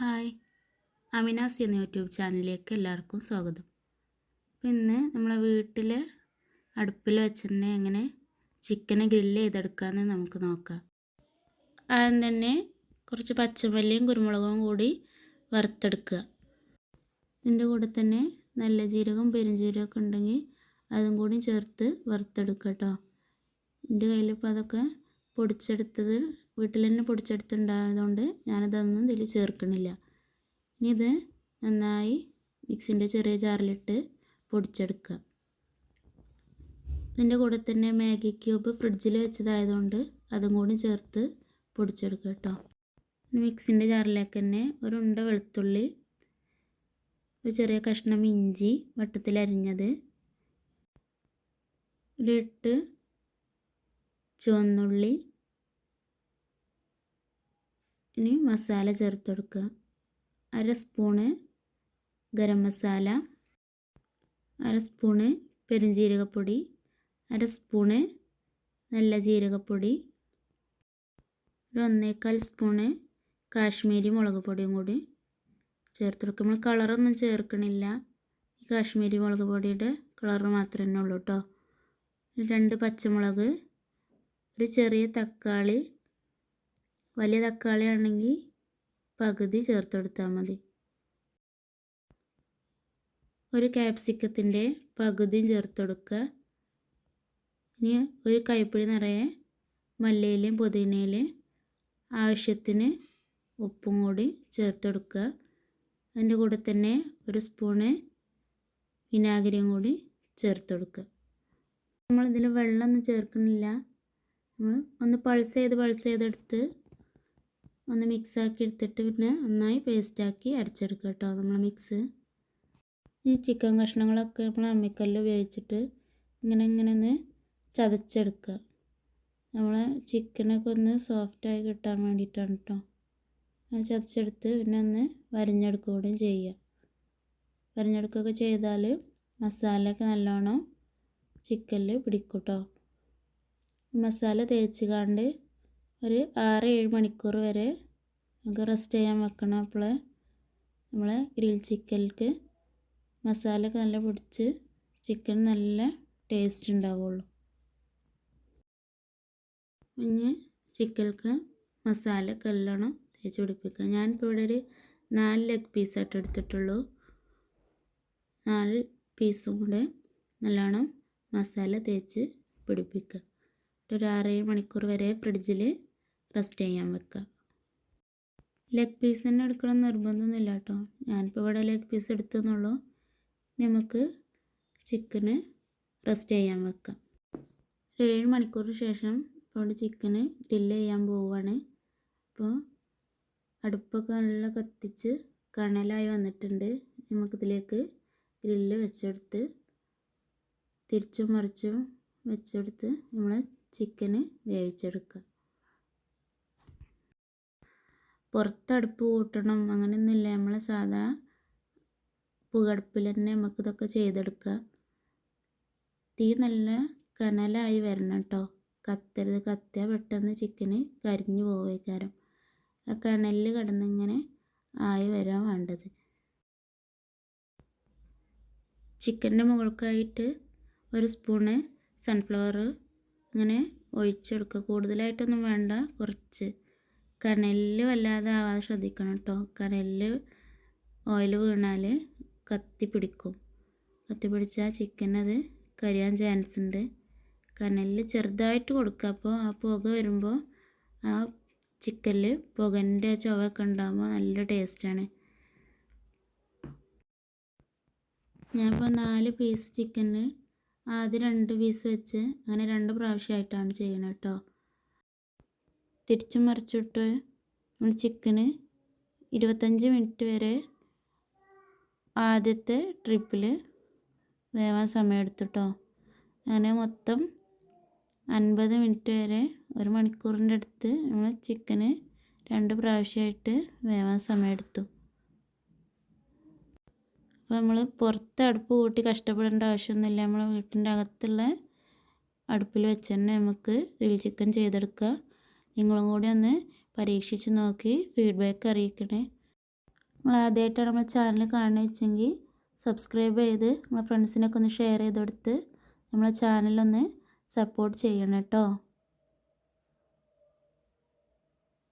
Hi. Aminas എന്ന YouTube ചാനലിലേക്ക് എല്ലാവർക്കും സ്വാഗതം. ഇന്ന് നമ്മളെ വീട്ടിൽ അടുപ്പിൽ വെച്ചിട്ട് എങ്ങനെ ചിക്കനെ ഗ്രില്ല് ചെയ്തെടുക്കാമെന്ന് നമുക്ക് നോക്കാം. ആദ്യം തന്നെ കുറച്ച് പച്ചമല്ലിയും കുരുമുളകും കൂടി വറുത്തെടുക്കുക. ഇതിന്റെ കൂടെ തന്നെ നല്ല ജീരകം പെരുംജീരകമൊക്കെ ഉണ്ടെങ്കിൽ അതും കൂടി ചേർത്ത് വറുത്തെടുക്കുക കേട്ടോ. എന്റെ കയ്യിലിപ്പോൾ അതൊക്കെ പൊടിച്ചെടുത്തത് വീട്ടിൽ തന്നെ പൊടിച്ചെടുത്തുണ്ടായതുകൊണ്ട് ഞാനതൊന്നും ഇതിൽ ചേർക്കണില്ല. ഇനി ഇത് നന്നായി മിക്സിന്റെ ചെറിയ ജാറിലിട്ട് പൊടിച്ചെടുക്കുക. ഇതിന്റെ കൂടെ തന്നെ മാഗി ക്യൂബ് ഫ്രിഡ്ജിൽ വെച്ചതായതുകൊണ്ട് അതും കൂടി ചേർത്ത് പൊടിച്ചെടുക്കുക കേട്ടോ. മിക്സിന്റെ ജാറിലേക്ക് തന്നെ ഒരു ഉണ്ട വെളുത്തുള്ളി ഒരു ചെറിയ കഷ്ണം ഇഞ്ചി വട്ടത്തിൽ അരിഞ്ഞത് ഒരു എട്ട് ചുവന്നുള്ളി ഇനി മസാല ചേർത്ത് കൊടുക്കുക അര സ്പൂണ് ഗരം മസാല അര സ്പൂണ് പെരുംജീരകപ്പൊടി അര സ്പൂണ് നല്ല ജീരകപ്പൊടി ഒരു ഒന്നേക്കാൽ സ്പൂണ് കാശ്മീരി മുളക് പൊടിയും കൂടി ചേർത്ത് കൊടുക്കുക നമ്മൾ കളറൊന്നും ചേർക്കണില്ല. ഈ കാശ്മീരി മുളക് പൊടിയുടെ കളർ മാത്രമേ ഉള്ളൂ കേട്ടോ. രണ്ട് പച്ചമുളക് ഒരു ചെറിയ തക്കാളി വലിയ തക്കാളി ആണെങ്കിൽ പകുതി ചേർത്ത് കൊടുത്താൽ മതി. ഒരു ക്യാപ്സിക്കത്തിന്റെ പകുതിയും ചേർത്ത് കൊടുക്കുക ഇനി ഒരു കൈപ്പിടി നിറയെ മല്ലിയിലയും പുതിനയിലയും ആവശ്യത്തിന് ഉപ്പും കൂടി ചേർത്ത് കൊടുക്കുക അതിന്റെ കൂടെ തന്നെ ഒരു സ്പൂണ് വിനാഗിരിയും കൂടി ചേർത്ത് കൊടുക്കുക നമ്മളിതിൽ വെള്ളമൊന്നും ചേർക്കുന്നില്ല. നമ്മൾ ഒന്ന് പൾസ് ചെയ്ത് പൾസ് ചെയ്തെടുത്ത് ഒന്ന് മിക്സ് ആക്കി എടുത്തിട്ട് പിന്നെ നന്നായി പേസ്റ്റാക്കി അരച്ചെടുക്കുക കേട്ടോ നമ്മൾ മിക്സ് ഈ ചിക്കൻ കഷ്ണങ്ങളൊക്കെ നമ്മൾ അമ്മിക്കല്ല് ഉപയോഗിച്ചിട്ട് ഇങ്ങനെ ഇങ്ങനെ ഒന്ന് ചതച്ചെടുക്കുക. നമ്മൾ ചിക്കനൊക്കെ ഒന്ന് സോഫ്റ്റായി കിട്ടാൻ വേണ്ടിയിട്ടാണ് കേട്ടോ. അത് ചതച്ചെടുത്ത് പിന്നെ ഒന്ന് വരഞ്ഞെടുക്കുക കൂടെയും ചെയ്യുക. വരഞ്ഞെടുക്കുകയൊക്കെ ചെയ്താൽ മസാലയൊക്കെ നല്ലോണം ചിക്കനിൽ പിടിക്കും കേട്ടോ. മസാല തേച്ച് കാണ്ട് ഒരു ആറ് ഏഴ് മണിക്കൂർ വരെ നമുക്ക് റെസ്റ്റ് ചെയ്യാൻ വെക്കണം. അപ്പോൾ നമ്മളെ ഗ്രിൽ ചിക്കനിലേക്ക് മസാല ഒക്കെ നല്ല പിടിച്ച് ചിക്കൻ നല്ല ടേസ്റ്റ് ഉണ്ടാവുള്ളൂ. ഇനി ചിക്കനിലേക്ക് മസാല ഒക്കെ നല്ലോണം തേച്ച് പിടിപ്പിക്കുക. ഞാനിപ്പോൾ ഇവിടെ ഒരു നാല് ലെഗ് പീസായിട്ട് എടുത്തിട്ടുള്ളൂ. നാല് പീസും കൂടെ നല്ലോണം മസാല തേച്ച് പിടിപ്പിക്കുക. ഒരു ആറേഴ് മണിക്കൂർ വരെ ഫ്രിഡ്ജിൽ റെസ്റ്റ് ചെയ്യാൻ വെക്കുക ലെഗ് പീസ് തന്നെ എടുക്കണം നിർബന്ധമൊന്നുമില്ല കേട്ടോ ഞാനിപ്പോൾ ഇവിടെ ലെഗ് പീസ് എടുത്തെന്നുള്ളൂ. നമുക്ക് ചിക്കന് റെസ്റ്റ് ചെയ്യാൻ വെക്കാം. ഒരു ഏഴ് മണിക്കൂറിന് ശേഷം ഇപ്പോൾ ചിക്കന് ഗ്രില്ല് ചെയ്യാൻ പോവുകയാണ് അപ്പോൾ അടുപ്പൊക്കെ നല്ല കത്തിച്ച് കണലായി വന്നിട്ടുണ്ട്. നമുക്കിതിലേക്ക് ഗ്രില്ല് വെച്ചെടുത്ത് തിരിച്ചും മറിച്ചും വെച്ചെടുത്ത് നമ്മൾ ചിക്കന് വേവിച്ചെടുക്കുക പുറത്തടുപ്പ് കൂട്ടണം അങ്ങനെയൊന്നുമില്ല. നമ്മൾ സാധാ പുകടുപ്പിൽ തന്നെ നമുക്കിതൊക്കെ ചെയ്തെടുക്കുക. തീ നല്ല കനലായി വരണം കേട്ടോ. കത്തരുത്. കത്തിയാൽ പെട്ടെന്ന് ചിക്കന് കരിഞ്ഞു പോവേക്കാരം. ആ കനലിൽ കിടന്നിങ്ങനെ ആയി വരാൻ വേണ്ടത്. ചിക്കന്റെ മുകൾക്കായിട്ട് ഒരു സ്പൂണ് സൺഫ്ലവർ ഇങ്ങനെ ഒഴിച്ചെടുക്കുക. കൂടുതലായിട്ടൊന്നും വേണ്ട. കുറച്ച്. കനലിൽ വല്ലാതെ ആവാതെ ശ്രദ്ധിക്കണം കേട്ടോ കനലിൽ ഓയിൽ വീണാൽ കത്തി പിടിക്കും. കത്തി പിടിച്ചാൽ ചിക്കൻ അത് കരിയാൻ ചാൻസ് ഉണ്ട് കനലിൽ ചെറുതായിട്ട് കൊടുക്കുക അപ്പോൾ ആ പുക വരുമ്പോൾ ആ ചിക്കനിൽ പുകന്റെ ചുവയൊക്കെ ഉണ്ടാകുമ്പോൾ നല്ല ടേസ്റ്റാണ് ഞാനിപ്പോൾ നാല് പീസ് ചിക്കന് ആദ്യം രണ്ട് പീസ് വെച്ച് അങ്ങനെ രണ്ട് പ്രാവശ്യമായിട്ടാണ് ചെയ്യണത് കേട്ടോ തിരിച്ചും മറിച്ചിട്ട് നമ്മൾ ചിക്കന് ഇരുപത്തഞ്ച് മിനിറ്റ് വരെ ആദ്യത്തെ ട്രിപ്പിൽ വേവാൻ സമയമെടുത്തിട്ടോ. അങ്ങനെ മൊത്തം അൻപത് മിനിറ്റ് വരെ ഒരു മണിക്കൂറിന്റെ അടുത്ത് നമ്മൾ ചിക്കന് രണ്ട് പ്രാവശ്യമായിട്ട് വേവാൻ സമയമെടുത്തു. അപ്പോൾ നമ്മൾ പുറത്ത് അടുപ്പ് കൂട്ടി കഷ്ടപ്പെടേണ്ട ആവശ്യമൊന്നുമില്ല. നമ്മൾ വീട്ടിന്റെ അകത്തുള്ള അടുപ്പിൽ വെച്ച് തന്നെ നമുക്ക് ഗ്രിൽ ചിക്കൻ ചെയ്തെടുക്കുക നിങ്ങളും കൂടി ഒന്ന് പരീക്ഷിച്ച് നോക്കി ഫീഡ്ബാക്ക് അറിയിക്കണേ. നിങ്ങൾ ആദ്യമായിട്ടാണ് നമ്മുടെ ചാനൽ കാണുന്നത് വെച്ചെങ്കിൽ സബ്സ്ക്രൈബ് ചെയ്ത് നമ്മളെ ഫ്രണ്ട്സിനൊക്കെ ഒന്ന് ഷെയർ ചെയ്ത് കൊടുത്ത് നമ്മളെ ചാനലൊന്ന് സപ്പോർട്ട് ചെയ്യണം കേട്ടോ.